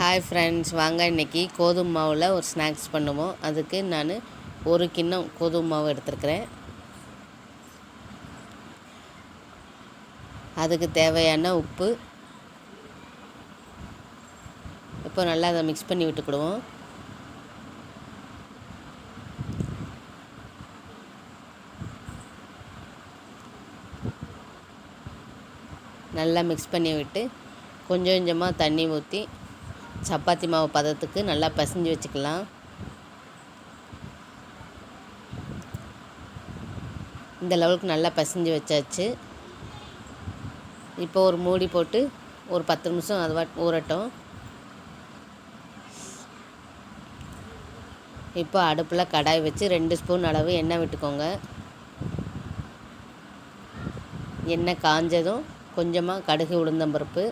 Hi friends வாங்க இன்றைக்கி கோதுமை மாவில் ஒரு ஸ்நாக்ஸ் பண்ணுவோம். அதுக்கு நான் ஒரு கிண்ணம் கோதுமை மாவு எடுத்துருக்கிறேன். அதுக்கு தேவையான உப்பு. இப்போ நல்லா அதை மிக்ஸ் பண்ணி விட்டுக்கிடுவோம். நல்லா மிக்ஸ் பண்ணி விட்டு கொஞ்சம் கொஞ்சமாக தண்ணி ஊற்றி சப்பாத்தி மாவு பதத்துக்கு நல்லா பசிஞ்சு வச்சுக்கலாம். இந்த லெவலுக்கு நல்லா பசிஞ்சு வச்சாச்சு. இப்போ ஒரு மூடி போட்டு ஒரு பத்து நிமிஷம் அதுவா ஊறட்டும். இப்போ அடுப்பில் கடாய் வச்சு ரெண்டு ஸ்பூன் அளவு எண்ணெய் விட்டுக்கோங்க. எண்ணெய் காஞ்சதும் கொஞ்சமாக கடுகு உளுந்தம்பருப்பு.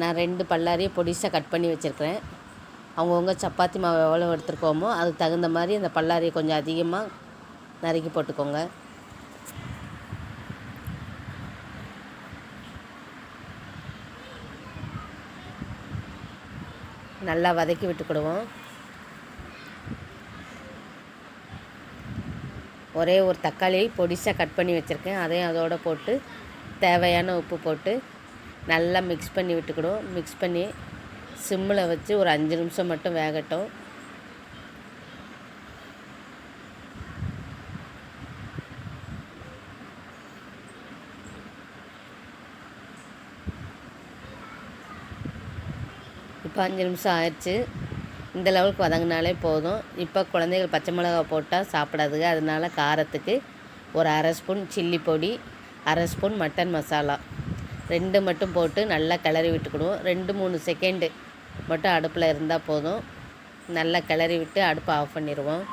நான் ரெண்டு பல்லாரியை பொடிசாக கட் பண்ணி வச்சுருக்கிறேன். அவங்கவுங்க சப்பாத்தி மாவு எவ்வளோ எடுத்துருக்கோமோ அதுக்கு தகுந்த மாதிரி அந்த பல்லாரியை கொஞ்சம் அதிகமாக நறுக்கி போட்டுக்கோங்க. நல்லா வதக்கி விட்டுக்கிடுவோம் ஒரே ஒரு தக்காளி பொடிசாக கட் பண்ணி வச்சுருக்கேன். அதையும் அதோடு போட்டு தேவையான உப்பு போட்டு நல்லா மிக்ஸ் பண்ணி விட்டுக்கிடும் மிக்ஸ் பண்ணி சிம்மில் வச்சு ஒரு அஞ்சு நிமிஷம் மட்டும் வேகட்டும். இப்போ அஞ்சு நிமிஷம் ஆயிடுச்சு. இந்த லெவலுக்கு வதங்கினாலே போதும். இப்போ குழந்தைகள் பச்சை மிளகா போட்டால் சாப்பிடாதுங்க. அதனால காரத்துக்கு ஒரு அரை ஸ்பூன் சில்லி பொடி அரை ஸ்பூன் மட்டன் மசாலா ரெண்டு மட்டும் போட்டு நல்லா கிளறி விட்டுக்கிடுவோம். ரெண்டு மூணு செகண்டு மட்டும் அடுப்பில் இருந்தால் போதும். நல்லா கிளறி விட்டு அடுப்பை ஆஃப் பண்ணிடுவோம்.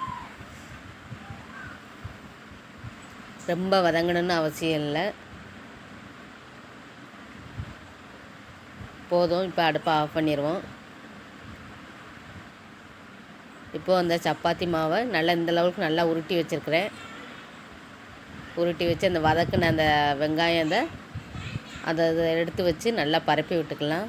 ரொம்ப வதங்கணும்னு அவசியம் இல்லை. போதும் இப்போ அடுப்பை ஆஃப் பண்ணிடுவோம். இப்போது அந்த சப்பாத்தி மாவை நல்லா இந்த லெவலுக்கு நல்லா உருட்டி வச்சுருக்கிறேன். உருட்டி வச்சு அந்த வதக்குன அந்த வெங்காயம் அந்த அதை அதை எடுத்து வச்சு நல்லா பரப்பி விட்டுக்கலாம்.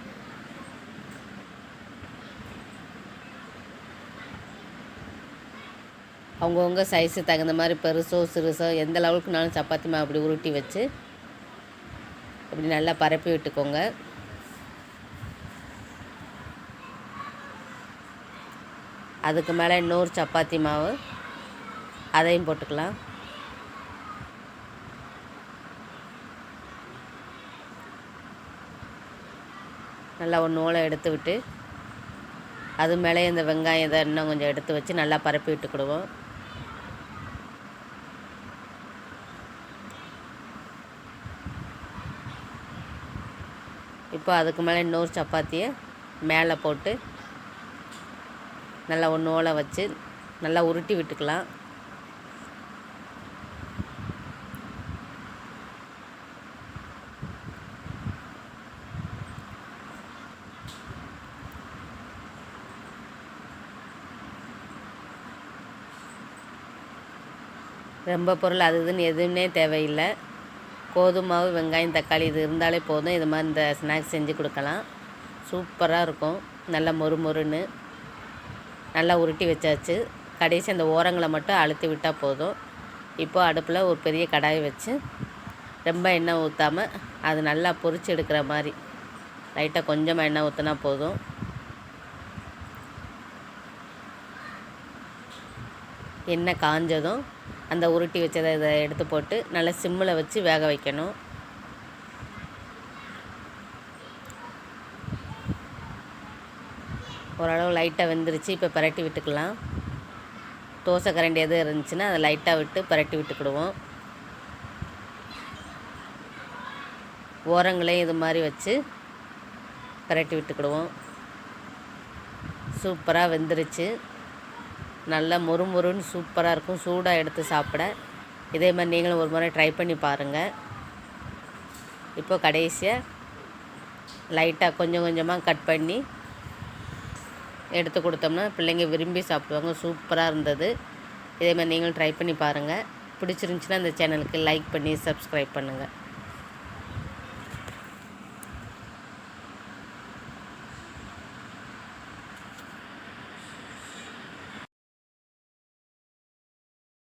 அவங்கவுங்க சைஸு தகுந்த மாதிரி பெருசோ சிறுசோ எந்த லெவலுக்குனாலும் சப்பாத்தி மாவு அப்படி உருட்டி வச்சு அப்படி நல்லா பரப்பி விட்டுக்கோங்க. அதுக்கு மேலே இன்னொரு சப்பாத்தி மாவு. அதையும் போட்டுக்கலாம். நல்லா ஒன்று ஓலை எடுத்து விட்டு அது மேலே இந்த வெங்காயம் இதை இன்னும் கொஞ்சம் எடுத்து வச்சு நல்லா பரப்பி விட்டுக்கிடுவோம் இப்போ அதுக்கு மேலே இன்னொரு சப்பாத்தியை மேலே போட்டு நல்லா ஒன்று ஓலை வச்சு நல்லா உருட்டி விட்டுக்கலாம். ரொம்ப பொருள் அது இதுன்னு எதுவுமே தேவையில்லை. கோதுமாவு வெங்காயம் தக்காளி இது இருந்தாலே போதும். இது மாதிரி இந்த ஸ்நாக்ஸ் செஞ்சு கொடுக்கலாம். சூப்பராக இருக்கும். நல்லா மொறு மொறுன்னு. நல்லா உருட்டி வச்சாச்சு. கடைசி அந்த ஓரங்களை மட்டும் அழுத்தி விட்டால் போதும். இப்போது அடுப்பில் ஒரு பெரிய கடாய் வச்சு ரொம்ப எண்ணெய் ஊற்றாமல் அது நல்லா பொறிச்சு எடுக்கிற மாதிரி. லைட்டாக கொஞ்சமாக எண்ணெய் ஊற்றினா போதும். எண்ணெய் காஞ்சதும் அந்த உருட்டி வச்சதை இதை எடுத்து போட்டு நல்லா சிம்மில் வச்சு வேக வைக்கணும். ஓரளவு லைட்டாக வெந்துருச்சு இப்போ பரட்டி விட்டுக்கலாம். தோசை கரண்டி எதுவும் இருந்துச்சுன்னா அதை லைட்டாக விட்டு பரட்டி விட்டுக்கிடுவோம். ஓரங்களையும் இது மாதிரி வச்சு பரட்டி விட்டுக்கிடுவோம். சூப்பராக வெந்துருச்சு. நல்லா மொறு மொறுன்னு சூப்பராக இருக்கும். சூடாக எடுத்து சாப்பிட. இதே மாதிரி நீங்களும் ஒரு முறை ட்ரை பண்ணி பாருங்கள் இப்போ கடைசியாக லைட்டாக கொஞ்சம் கொஞ்சமாக கட் பண்ணி எடுத்து கொடுத்தோம்னா பிள்ளைங்க விரும்பி சாப்பிடுவாங்க. சூப்பராக இருந்தது. இதே மாதிரி நீங்களும் ட்ரை பண்ணி பாருங்கள் பிடிச்சிருந்துச்சின்னா இந்த சேனலுக்கு லைக் பண்ணி சப்ஸ்கிரைப் பண்ணுங்கள்